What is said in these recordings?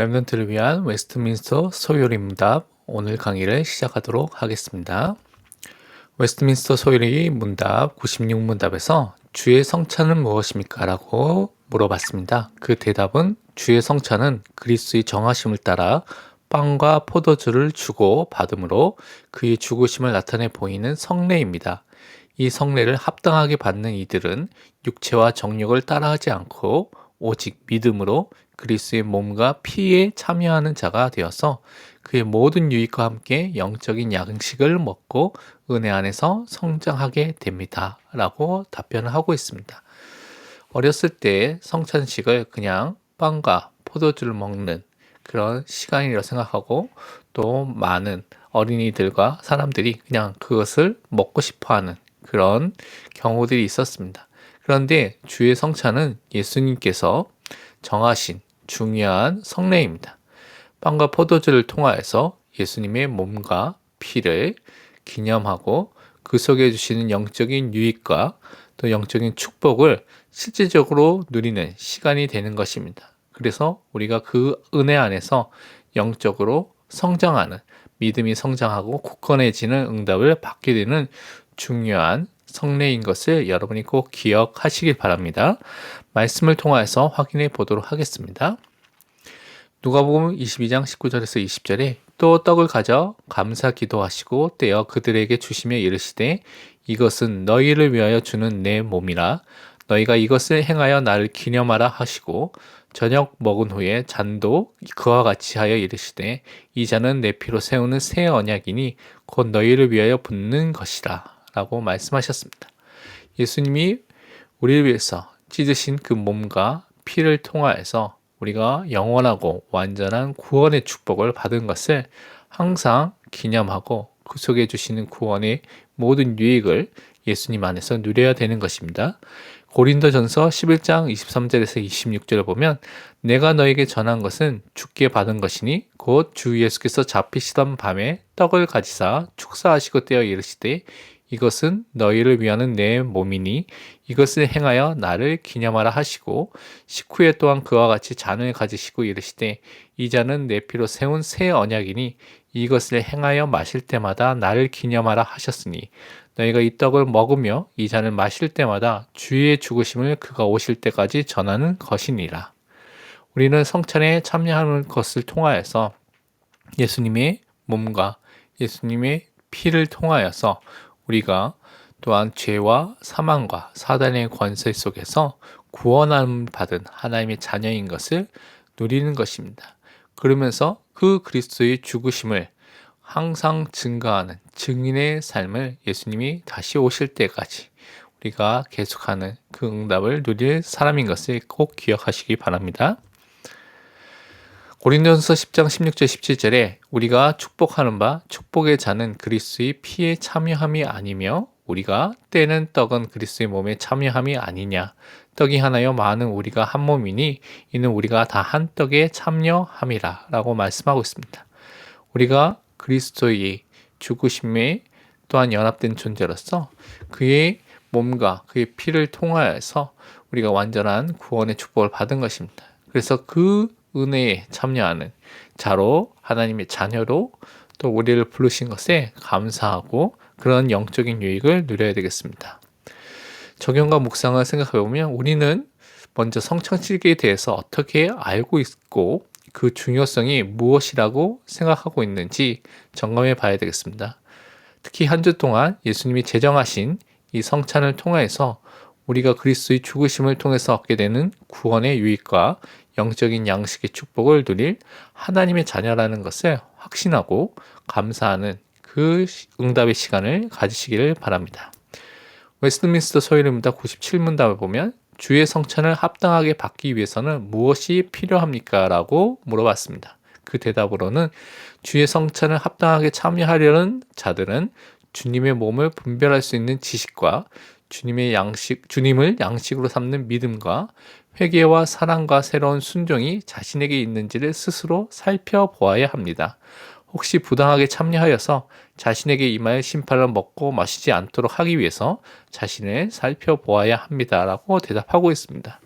랩런트를 위한 웨스트민스터 소요리 문답 오늘 강의를 시작하도록 하겠습니다. 웨스트민스터 소요리 문답 96문답에서 주의 성찬은 무엇입니까? 라고 물어봤습니다. 그 대답은 주의 성찬은 그리스의 정하심을 따라 빵과 포도주를 주고 받음으로 그의 죽으심을 나타내 보이는 성례입니다. 이 성례를 합당하게 받는 이들은 육체와 정욕을 따라하지 않고 오직 믿음으로 그리스의 몸과 피에 참여하는 자가 되어서 그의 모든 유익과 함께 영적인 양식을 먹고 은혜 안에서 성장하게 됩니다. 라고 답변을 하고 있습니다. 어렸을 때 성찬식을 그냥 빵과 포도주를 먹는 그런 시간이라고 생각하고 또 많은 어린이들과 사람들이 그냥 그것을 먹고 싶어 하는 그런 경우들이 있었습니다. 그런데 주의 성찬은 예수님께서 정하신 중요한 성례입니다. 빵과 포도주를 통하여서 예수님의 몸과 피를 기념하고 그 속에 주시는 영적인 유익과 또 영적인 축복을 실질적으로 누리는 시간이 되는 것입니다. 그래서 우리가 그 은혜 안에서 영적으로 성장하는 믿음이 성장하고 굳건해지는 응답을 받게 되는 중요한 성례인 것을 여러분이 꼭 기억하시길 바랍니다. 말씀을 통하여서 확인해 보도록 하겠습니다. 누가복음 22장 19절에서 20절에 또 떡을 가져 감사 기도하시고 떼어 그들에게 주시며 이르시되 이것은 너희를 위하여 주는 내 몸이라 너희가 이것을 행하여 나를 기념하라 하시고 저녁 먹은 후에 잔도 그와 같이 하여 이르시되 이 잔은 내 피로 세우는 새 언약이니 곧 너희를 위하여 붓는 것이라 라고 말씀하셨습니다. 예수님이 우리를 위해서 찢으신 그 몸과 피를 통하여서 우리가 영원하고 완전한 구원의 축복을 받은 것을 항상 기념하고 그 속에 주시는 구원의 모든 유익을 예수님 안에서 누려야 되는 것입니다. 고린도전서 11장 23절에서 26절을 보면 내가 너에게 전한 것은 죽게 받은 것이니 곧 주 예수께서 잡히시던 밤에 떡을 가지사 축사하시고 떼어 이르시되 이것은 너희를 위하는 내 몸이니 이것을 행하여 나를 기념하라 하시고 식후에 또한 그와 같이 잔을 가지시고 이르시되 이 잔은 내 피로 세운 새 언약이니 이것을 행하여 마실 때마다 나를 기념하라 하셨으니 너희가 이 떡을 먹으며 이 잔을 마실 때마다 주의 죽으심을 그가 오실 때까지 전하는 것이니라. 우리는 성찬에 참여하는 것을 통하여서 예수님의 몸과 예수님의 피를 통하여서 우리가 또한 죄와 사망과 사단의 권세 속에서 구원함 받은 하나님의 자녀인 것을 누리는 것입니다. 그러면서 그 그리스도의 죽으심을 항상 증거하는 증인의 삶을 예수님이 다시 오실 때까지 우리가 계속하는 그 응답을 누릴 사람인 것을 꼭 기억하시기 바랍니다. 고린도전서 10장 16절 17절에 우리가 축복하는 바 축복의 자는 그리스의 피에 참여함이 아니며 우리가 떼는 떡은 그리스의 몸에 참여함이 아니냐 떡이 하나여 많은 우리가 한 몸이니 이는 우리가 다 한 떡에 참여함이라 라고 말씀하고 있습니다. 우리가 그리스도의 죽으심에 또한 연합된 존재로서 그의 몸과 그의 피를 통하여서 우리가 완전한 구원의 축복을 받은 것입니다. 그래서 그 은혜에 참여하는 자로 하나님의 자녀로 또 우리를 부르신 것에 감사하고 그런 영적인 유익을 누려야 되겠습니다. 적용과 묵상을 생각해 보면 우리는 먼저 성창식에 대해서 어떻게 알고 있고 그 중요성이 무엇이라고 생각하고 있는지 점검해 봐야 되겠습니다. 특히 한 주 동안 예수님이 제정하신 이 성찬을 통해서 우리가 그리스도의 죽으심을 통해서 얻게 되는 구원의 유익과 영적인 양식의 축복을 누릴 하나님의 자녀라는 것을 확신하고 감사하는 그 응답의 시간을 가지시기를 바랍니다. 웨스트민스터 소일입니다. 97문답을 보면 주의 성찬을 합당하게 받기 위해서는 무엇이 필요합니까? 라고 물어봤습니다. 그 대답으로는 주의 성찬을 합당하게 참여하려는 자들은 주님의 몸을 분별할 수 있는 지식과 주님의 양식, 주님을 양식으로 삼는 믿음과 회개와 사랑과 새로운 순종이 자신에게 있는지를 스스로 살펴보아야 합니다. 혹시 부당하게 참여하여서 자신에게 임하여 심판을 먹고 마시지 않도록 하기 위해서 자신을 살펴보아야 합니다. 라고 대답하고 있습니다.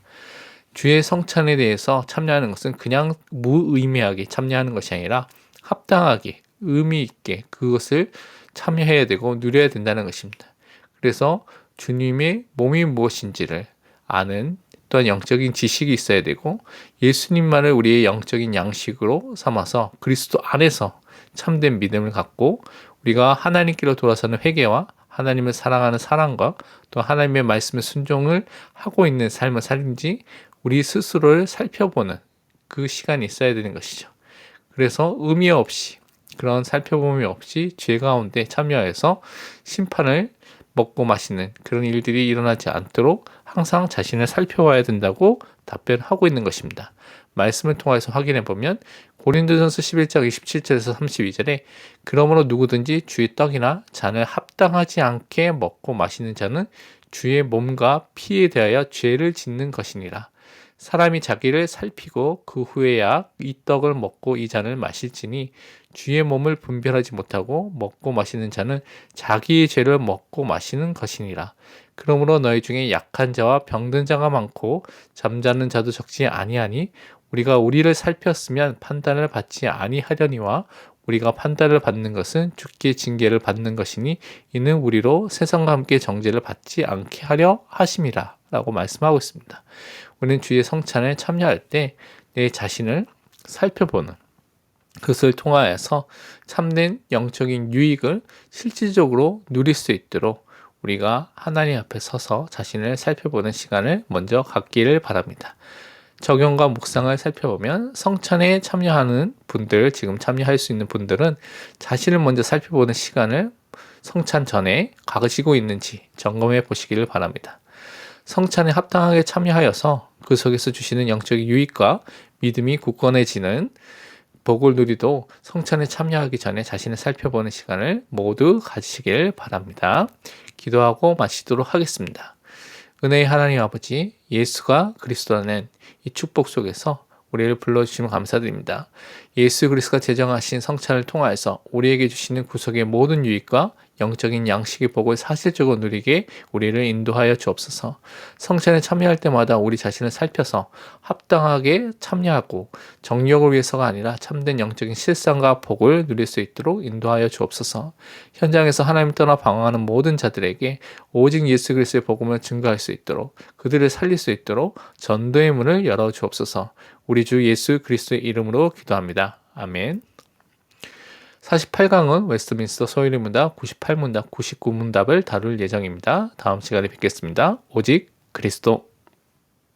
주의 성찬에 대해서 참여하는 것은 그냥 무의미하게 참여하는 것이 아니라 합당하게 의미 있게 그것을 참여해야 되고 누려야 된다는 것입니다. 그래서 주님의 몸이 무엇인지를 아는 또한 영적인 지식이 있어야 되고 예수님만을 우리의 영적인 양식으로 삼아서 그리스도 안에서 참된 믿음을 갖고 우리가 하나님께로 돌아서는 회개와 하나님을 사랑하는 사랑과 또 하나님의 말씀에 순종을 하고 있는 삶을 살는지 우리 스스로를 살펴보는 그 시간이 있어야 되는 것이죠. 그래서 의미 없이 그런 살펴봄이 없이 죄 가운데 참여해서 심판을 먹고 마시는 그런 일들이 일어나지 않도록 항상 자신을 살펴와야 된다고 답변하고 있는 것입니다. 말씀을 통해서 확인해 보면 고린도전서 11장 27절에서 32절에 그러므로 누구든지 주의 떡이나 잔을 합당하지 않게 먹고 마시는 자는 주의 몸과 피에 대하여 죄를 짓는 것이니라. 사람이 자기를 살피고 그 후에야 이 떡을 먹고 이 잔을 마실지니 주의 몸을 분별하지 못하고 먹고 마시는 자는 자기의 죄를 먹고 마시는 것이니라. 그러므로 너희 중에 약한 자와 병든 자가 많고 잠자는 자도 적지 아니하니 우리가 우리를 살폈으면 판단을 받지 아니하려니와 우리가 판단을 받는 것은 죽게 징계를 받는 것이니 이는 우리로 세상과 함께 정죄를 받지 않게 하려 하심이라 라고 말씀하고 있습니다. 우리는 주의 성찬에 참여할 때 내 자신을 살펴보는 그것을 통하여서 참된 영적인 유익을 실질적으로 누릴 수 있도록 우리가 하나님 앞에 서서 자신을 살펴보는 시간을 먼저 갖기를 바랍니다. 적용과 묵상을 살펴보면 성찬에 참여하는 분들, 지금 참여할 수 있는 분들은 자신을 먼저 살펴보는 시간을 성찬 전에 가지고 있는지 점검해 보시기를 바랍니다. 성찬에 합당하게 참여하여서 그 속에서 주시는 영적인 유익과 믿음이 굳건해지는 복을 누리도 성찬에 참여하기 전에 자신을 살펴보는 시간을 모두 가지시길 바랍니다. 기도하고 마치도록 하겠습니다. 은혜의 하나님 아버지, 예수가 그리스도라는 이 축복 속에서 우리를 불러주시면 감사드립니다. 예수 그리스도가 제정하신 성찬을 통하여서 우리에게 주시는 구속의 모든 유익과 영적인 양식의 복을 사실적으로 누리게 우리를 인도하여 주옵소서. 성찬에 참여할 때마다 우리 자신을 살펴서 합당하게 참여하고 정력을 위해서가 아니라 참된 영적인 실상과 복을 누릴 수 있도록 인도하여 주옵소서. 현장에서 하나님 떠나 방황하는 모든 자들에게 오직 예수 그리스도의 복음을 증거할 수 있도록 그들을 살릴 수 있도록 전도의 문을 열어 주옵소서. 우리 주 예수 그리스도의 이름으로 기도합니다. 아멘. 48강은 웨스트민스터 소유리 문답 98문답 99문답을 다룰 예정입니다. 다음 시간에 뵙겠습니다. 오직 그리스도